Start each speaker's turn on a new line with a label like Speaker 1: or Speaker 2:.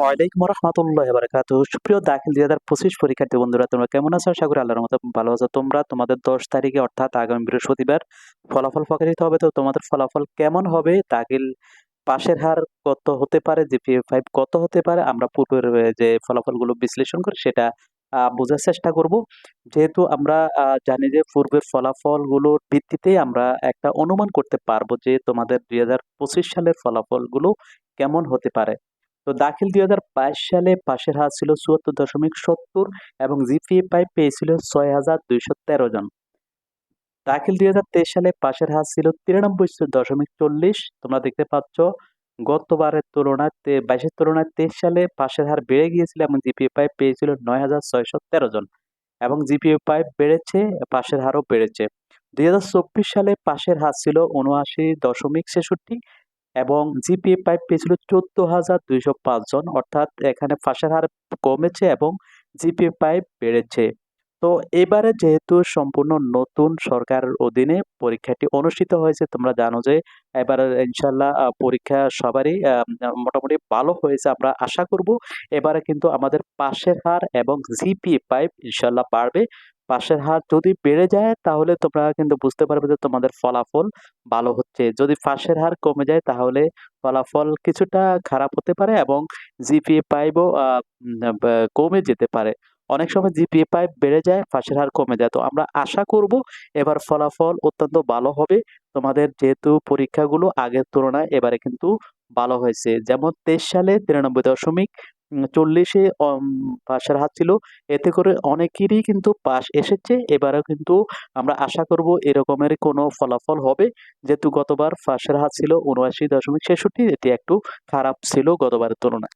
Speaker 1: আসসালামু আলাইকুম রহমতুল্লাহ বারকাত সুপ্রিয় দাখিল দুই হাজার পঁচিশ পরীক্ষার্থী বন্ধুরা, তোমরা কেমন আছো? আশা করি আল্লাহর মতো ভালো আছো। তোমরা তোমাদের দশ তারিখে, অর্থাৎ আগামী বৃহস্পতিবার, ফলাফল প্রকাশিত হবে। তো তোমাদের ফলাফল কেমন হবে? দাখিল পাশের হার কত হতে পারে? জিপিএ ফাইভ কত হতে পারে? আমরা পূর্বের যে ফলাফলগুলো বিশ্লেষণ করি, সেটা বোঝার চেষ্টা করব। যেহেতু আমরা জানি যে পূর্বের ফলাফলগুলোর ভিত্তিতেই আমরা একটা অনুমান করতে পারব যে তোমাদের দুই হাজার পঁচিশ সালের ফলাফলগুলো কেমন হতে পারে। তো দাখিল দুই হাজার বাইশ সালে পাশের হার ছিল চুয়াত্তর দশমিক সত্তর এবং জিপিএ পাই পেয়েছিল ছয় হাজার দুইশো তেরো জন। দাখিল দুই হাজার তেইশ সালে পাশের হার ছিল তিরানব্বই দশমিক চল্লিশ। তোমরা দেখতে পাচ্ছ, গতবারের তুলনায় বাইশের তুলনায় তেইশ সালে পাশের হার বেড়ে গিয়েছিল এবং জিপিএ পাই পেয়েছিল নয় হাজার ছয়শো তেরো জন এবং জিপিএ পাই বেড়েছে, পাশের হারও বেড়েছে। দুই হাজার চব্বিশ সালে পাশের হার ছিল উনআশি দশমিক ছেষট্টি এবং জিপিএ পাইপ পেয়েছিল চোদ্দ হাজার দুইশো পাঁচ জন, অর্থাৎ এখানে ফাঁসের হার কমেছে এবং জিপিএ পাইপ বেড়েছে। তো এবারে যেহেতু সম্পূর্ণ নতুন সরকারের অধীনে পরীক্ষাটি অনুষ্ঠিত হয়েছে, তোমরা জানো যে এবারে ইনশাল্লাহ পরীক্ষা সবারই মোটামুটি ভালো হয়েছে আমরা আশা করব। এবারে কিন্তু আমাদের পাশের হার এবং জিপিএ পাইপ ইনশাল্লাহ বাড়বে। পাশের হার যদি বেড়ে যায়, তাহলে তোমরা কিন্তু বুঝতে পারবে যে তোমাদের ফলাফল ভালো হচ্ছে। যদি ফাঁসের হার কমে যায়, তাহলে ফলাফল কিছুটা খারাপ হতে পারে এবং জিপিএ পাইবও কমে যেতে পারে। অনেক সময় জিপিএ পাইপ বেড়ে যায় ফাঁসের হার কমে যায়। তো আমরা আশা করব এবার ফলাফল অত্যন্ত ভালো হবে। তোমাদের যেহেতু পরীক্ষাগুলো আগের তুলনায় এবারে কিন্তু ভালো হয়েছে। যেমন তেইশ সালে তিরানব্বই দশমিক চল্লিশে পাশের হাত ছিল। এতে করে অনেকেরই কিন্তু পাস এসেছে। এবারেও কিন্তু আমরা আশা করব এরকমের কোনো ফলাফল হবে। যেহেতু গতবার পাশের হাত ছিল উনআশি দশমিক ছেষট্টি, এটি একটু খারাপ ছিল গতবারের তুলনায়।